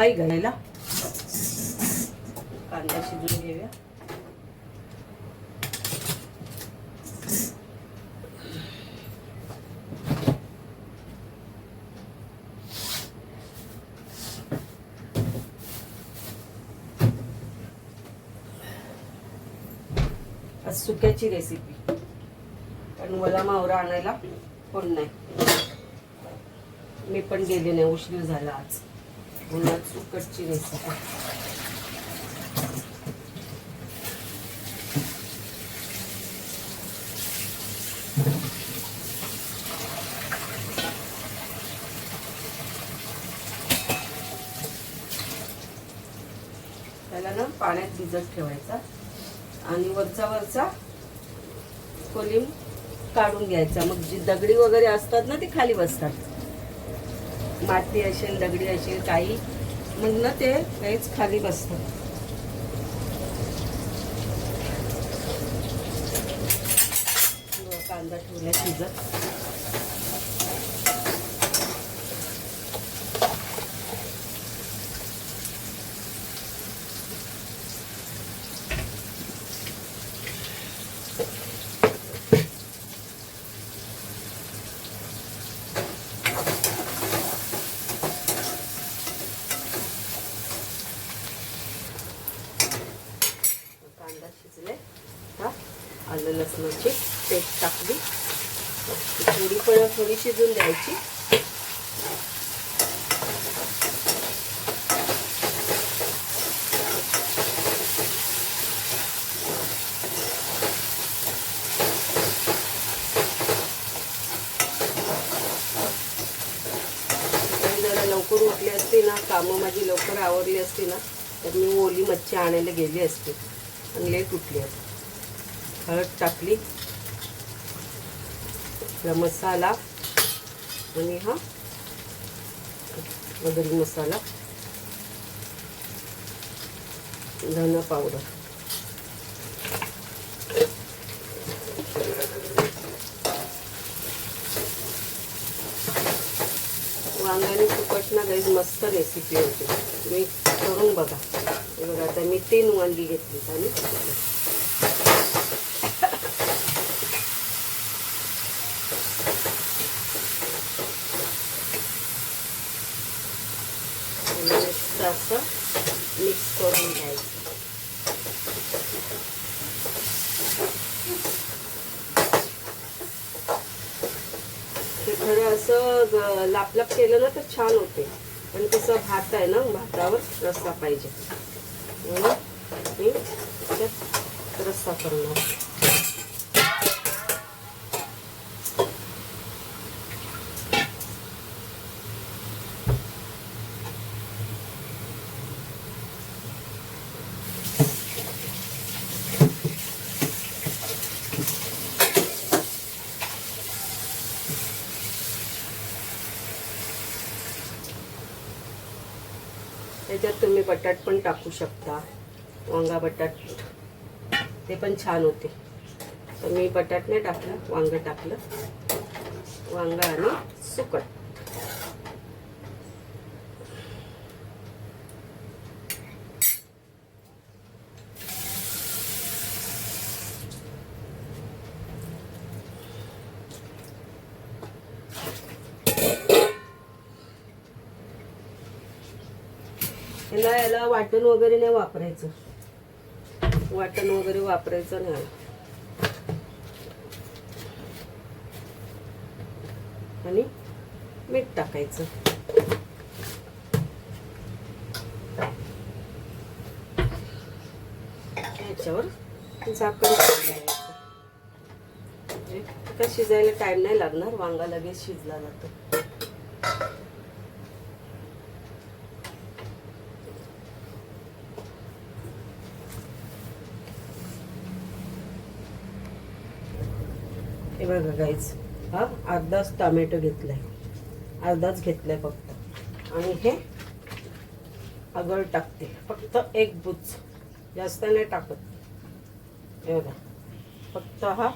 हाय घालायला. कांदा शिजून घेऊया. आज सुक्याची रेसिपी पण मला मावरा आणायला कोण नाही. मी पण गेले नाही उशीर झाला आज. उन्हात सुकटची रेसिपी. त्याला ना पाण्यात भिजत ठेवायचा आणि वरचा वरचा कोलिम काढून घ्यायचा. मग जी दगडी वगैरे असतात ना ती खाली बसतात. माती असेल दगडी असेल काही मग ते काहीच खाली बसतं. कांदा ठेवला शिजत कांदा शिजले हा आलं लसणाची पेस्ट टाकली थोडी शिजून द्यायची. जरा लवकर उठली असती ना कामं माझी लवकर आवरली असती ना तर मी ओली मच्छी आणायला गेली असते आणि लेट उठली असते. हळद टाकली मसाला आणि हा? वगैरे मसाला. धना पावडर. वांग्याने सुकट ना गाईज मस्त रेसिपी होती. मी करून बघा. हे बघा आता मी तीन वांगी घेतली आणि मस्त असं मिक्स करून घ्यायचं. ते खरं असं लापलाप केलं ना तर छान होते. पण कसं भात आहे ना भातावर रस्सा पाहिजे. म्हणून मी त्याच्यात रस्सा करणार. त्याच्यात तुम्ही बटाट पण टाकू शकता. वांगा बटाट. ते पण छान होते. तर मी बटाट नाही टाकलं वांगं टाकलं. वांगा आणि सुकट वाटण वगैरे नाही वापरायचं. वाटण वगैरे वापरायचं नाही. आणि मीठ टाकायचं. याच्यावर झाकण म्हणजे का शिजायला टाइम नाही लागणार वांगा लगेच शिजला जातो. हे बघा गाईच हा अर्धाच टोमॅटो आहे अर्धाच घेतलाय फक्त. आणि हे आगळ टाकते. फक्त एक बुच. जास्त नाही टाकत. हे बघा. फक्त हा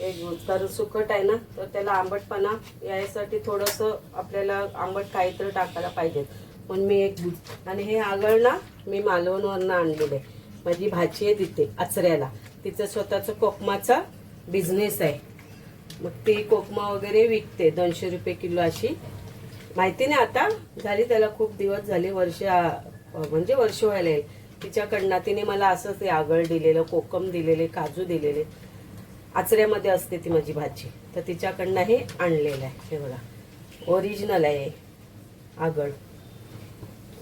एक बुच. कारण सुकट आहे ना तर त्याला आंबटपणा यासाठी थोडंसं आपल्याला आंबट काहीतरी टाकायला पाहिजे. पण मी एक बुच. आणि हे आगळ ना मी मालवणवरनं आणलेलं आहे. माझी भाची आहे तिथे आचऱ्याला. तिचं स्वतःचं कोकमाचा बिझनेस आहे. मग ती कोकमा वगैरे विकते दोनशे रुपये किलो अशी. माहिती नाही आता झाली त्याला खूप दिवस झाले वर्ष म्हणजे वर्ष व्हायला येईल. तिच्याकडनं तिने मला असंच आगळ दिलेलं कोकम दिलेले काजू दिलेले आचऱ्यामध्ये असते ती माझी भाजी. तर तिच्याकडनं हे आणलेलं आहे हे बघा. ओरिजिनल आहे आगळ.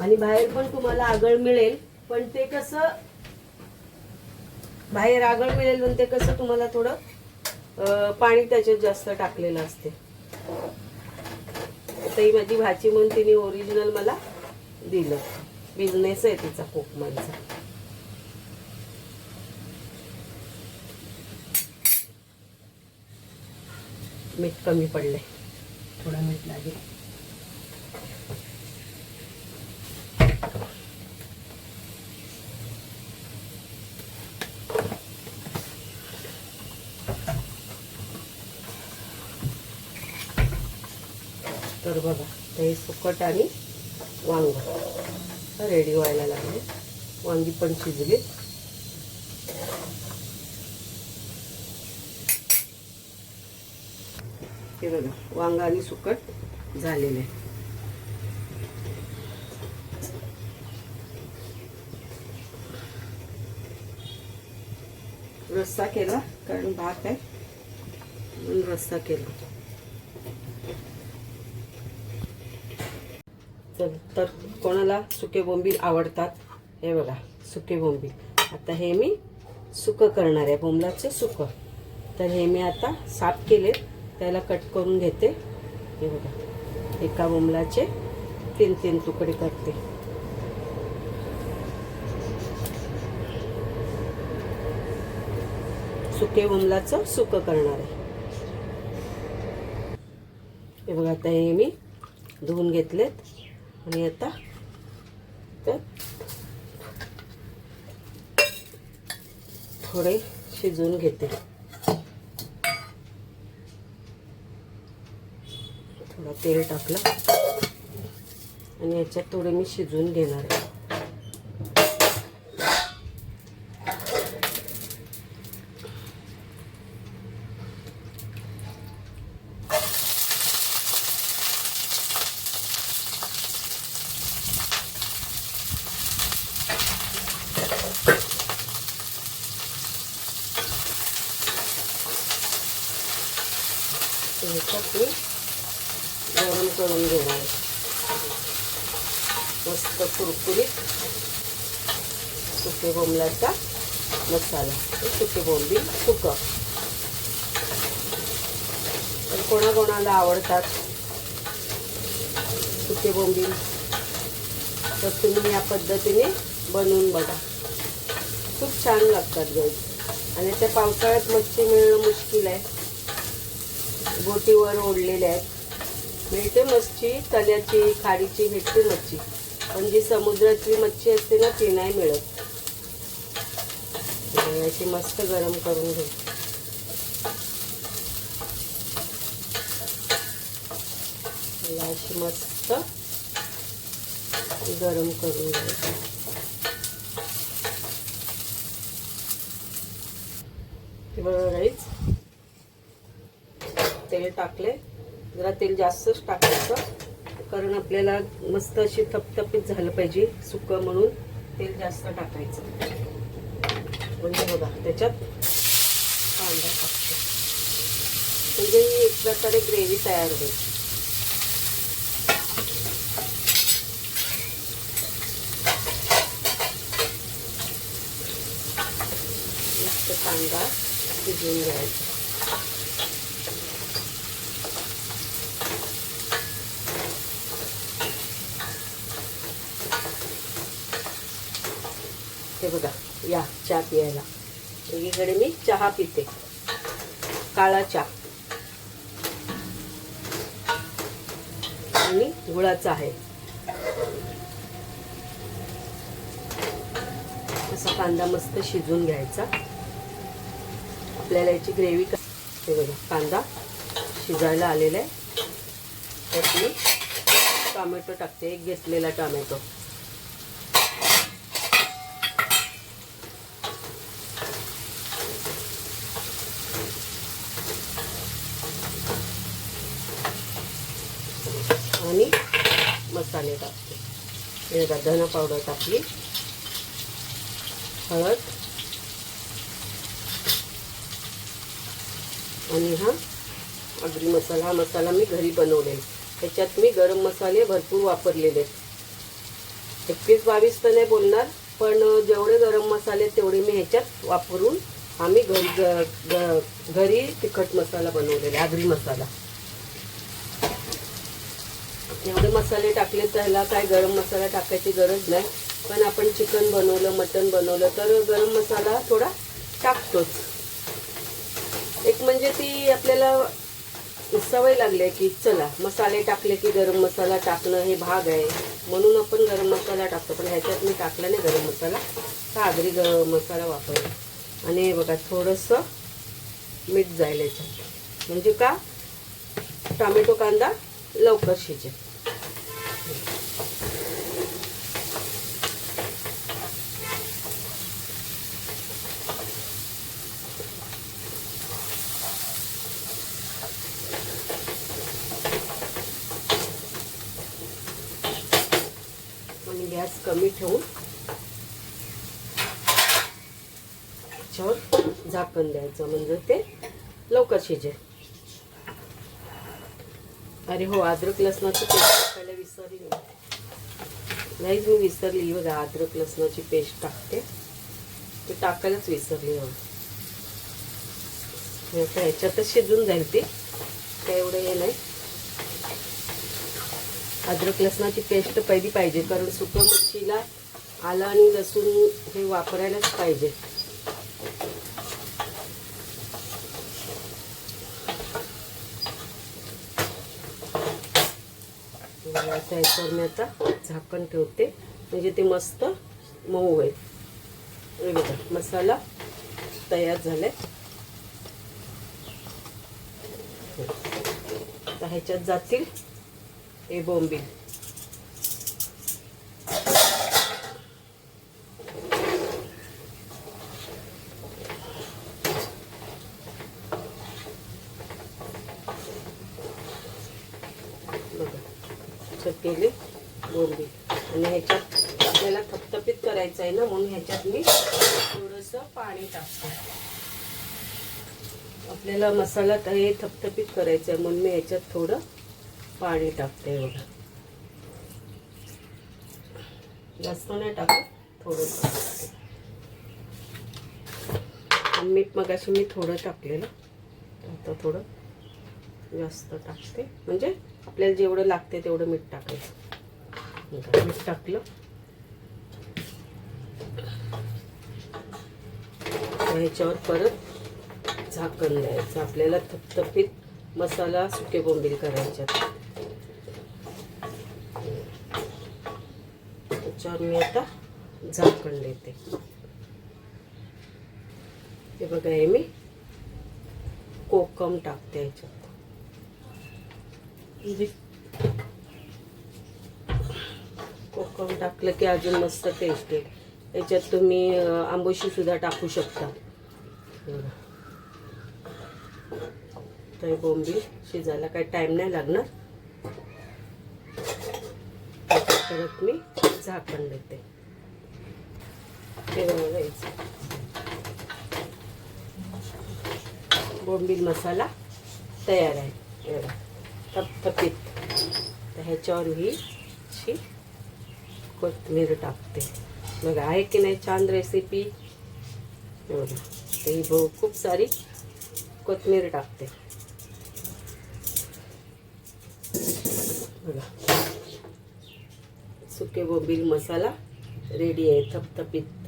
आणि बाहेर पण तुम्हाला आगळ मिळेल पण ते कसं बाहेर आगळ मिळेल पण ते कसं तुम्हाला थोडं पाणी त्याच्यात जास्त टाकलेलं असते. तरी ही माझी भाची म्हणून तिने ओरिजिनल मला दिलं. बिझनेस आहे तिचा कोकमांचा. मीठ कमी पडले थोडं मीठ लागेल. तर बघा हे सुकट आणि वांग. रेडी व्हायला लागले. वांगी पण शिजली. हे बघा वांग आणि सुकट झालेले. रस्सा केला कारण भात आहे. म्हणून रस्सा केला. चल तर कोणाला सुके बोंबील आवडतात? हे बघा सुके बोंबील. आता हे मी सुकं करणार आहे बोंबलाचे सुकं. तर हे मी आता साफ केले त्याला कट करून घेते. हे बघा एका बोंबलाचे तीन तीन तुकडे करते. सुके बोंबलाचं सुकं करणार आहे. हे बघा आता हे मी धुवून घेतलेत. आणि आता त्यात थोडे शिजवून घेते. थोडं तेल टाकलं. आणि याच्यात थोडे मी शिजवून घेणार आहे. ह्याच्यात गरम करून घेणार मस्त कुरकुरीत सुके बोंबलाचा मसाला सुके बोंबील सुकं. तर कोणाकोणाला आवडतात सुके बोंबील तर तुम्ही या पद्धतीने बनवून बघा. खूप छान लागतात गाई आणि त्या पावसाळ्यात मच्छी मिळणं मुश्किल आहे. बोटीवर ओढलेल्या आहेत. मिळते मच्छी तल्याची खाडीची भेटते मच्छी. पण जी समुद्रातली मच्छी असते ना ती नाही मिळत. अशी मस्त गरम करून घे. अशी मस्त गरम करून घ्यायची बघा गाईच तेल टाकले. जरा तेल जास्तच टाकायचं. कारण आपल्याला मस्त अशी थपथपीत झालं पाहिजे सुकं म्हणून. तेल जास्त टाकायचं. म्हणजे बघा त्याच्यात कांदा टाकतो. म्हणजे ही एक प्रकारे ग्रेव्ही तयार होईल. मस्त कांदा शिजवून घ्यायचा. बघा या चहा प्यायला. एकीकडे मी चहा पिते. काळा चहा. आणि गुळाचा आहे. असा कांदा मस्त शिजून घ्यायचा. आपल्याला याची ग्रेव्ही हे बघा कांदा शिजायला आलेला आहे. त्यात मी टोमॅटो टाकते. एक घेतलेला टोमॅटो आणि मसाले टाकते. हे बघा पावडर टाकली. हळद. आणि हा आगरी मसाला हा मसाला मी घरी बनवलेला. त्याच्यात मी गरम मसाले भरपूर वापरलेले आहेत. एकवीस बावीस तर नाही बोलणार पण जेवढे गरम मसाले तेवढे मी ह्याच्यात वापरून आम्ही घरी घरी तिखट मसाला बनवलेला आगरी मसाला. एवढे मसाले टाकले तर ह्याला काय गरम मसाला टाकायची गरज नाही. पण आपण चिकन बनवलं मटन बनवलं तर गरम मसाला थोडा टाकतोच. एक म्हणजे ती आपल्याला सवय लागली आहे की चला मसाले टाकले की गरम मसाला टाकणं हे भाग आहे. म्हणून आपण गरम मसाला टाकतो पण ह्याच्यात मी टाकला नाही गरम मसाला. सागरी गरम मसाला वापरला. आणि हे बघा थोडंसं मीठ जायला याच्यात. म्हणजे का? टोमॅटो कांदा लवकर शिजेल आणि गॅस कमी ठेवून त्याच्यावर झाकण द्यायचं म्हणजे ते लवकर शिजेल. अरे हो अद्रक लसणाची पेस्ट टाकायला विसरली नाहीच मी विसरली. बघा अद्रक लसणाची पेस्ट टाकते. ते टाकायलाच विसरली आता ह्याच्यातच शिजून जाईल ती. काय एवढं हे नाही. अद्रक लसणाची पेस्ट पहिली पाहिजे कारण सुकं मच्छीला आलं आणि लसूण हे वापरायलाच पाहिजे. त्या याच्यावर मी आता झाकण ठेवते. म्हणजे ते मस्त मऊ होईल. बघा मसाला तयार झालाय. ह्याच्यात जातील. हे बोंबील. केली केले बोंबील. आणि ह्याच्यात आपल्याला थपथपीत करायचं आहे ना म्हणून ह्याच्यात मी थोडंसं पाणी टाकते. आपल्याला मसाला हे थपथपीत करायचं आहे म्हणून मी ह्याच्यात थोडं पाणी टाकते बघा जास्त नाही टाकत थोडं मीठ मगाशी मी थोडं टाकलेलं. आता थोडं जास्त टाकते. म्हणजे आपल्याला जेवढं लागते तेवढं मीठ टाकायचं. मीठ टाकलं. ह्याच्यावर परत झाकण द्यायचं. आपल्याला थपथपीत मसाला सुके बोंबील करायच्यात त्याच्यावर मी आता झाकण देते. हे बघा हे मी कोकम टाकते याच्यात. म्हणजे कोकम टाकलं की अजून मस्त टेस्ट येईल. याच्यात तुम्ही आंबोशी सुद्धा टाकू शकता. तर हे बोंबील शिजायला काही टाईम नाही लागणार. परत मी झाकण देते. बोंबील मसाला तयार आहे. एवढा थपथपीत. तर ह्याच्यावर ही अशी कोथमीर टाकते. बघा आहे की नाही छान रेसिपी एवढं तर ही भाऊ खूप सारी कोथमीर टाकते. बघा. सुके बोंबील मसाला रेडी आहे थपथपीत.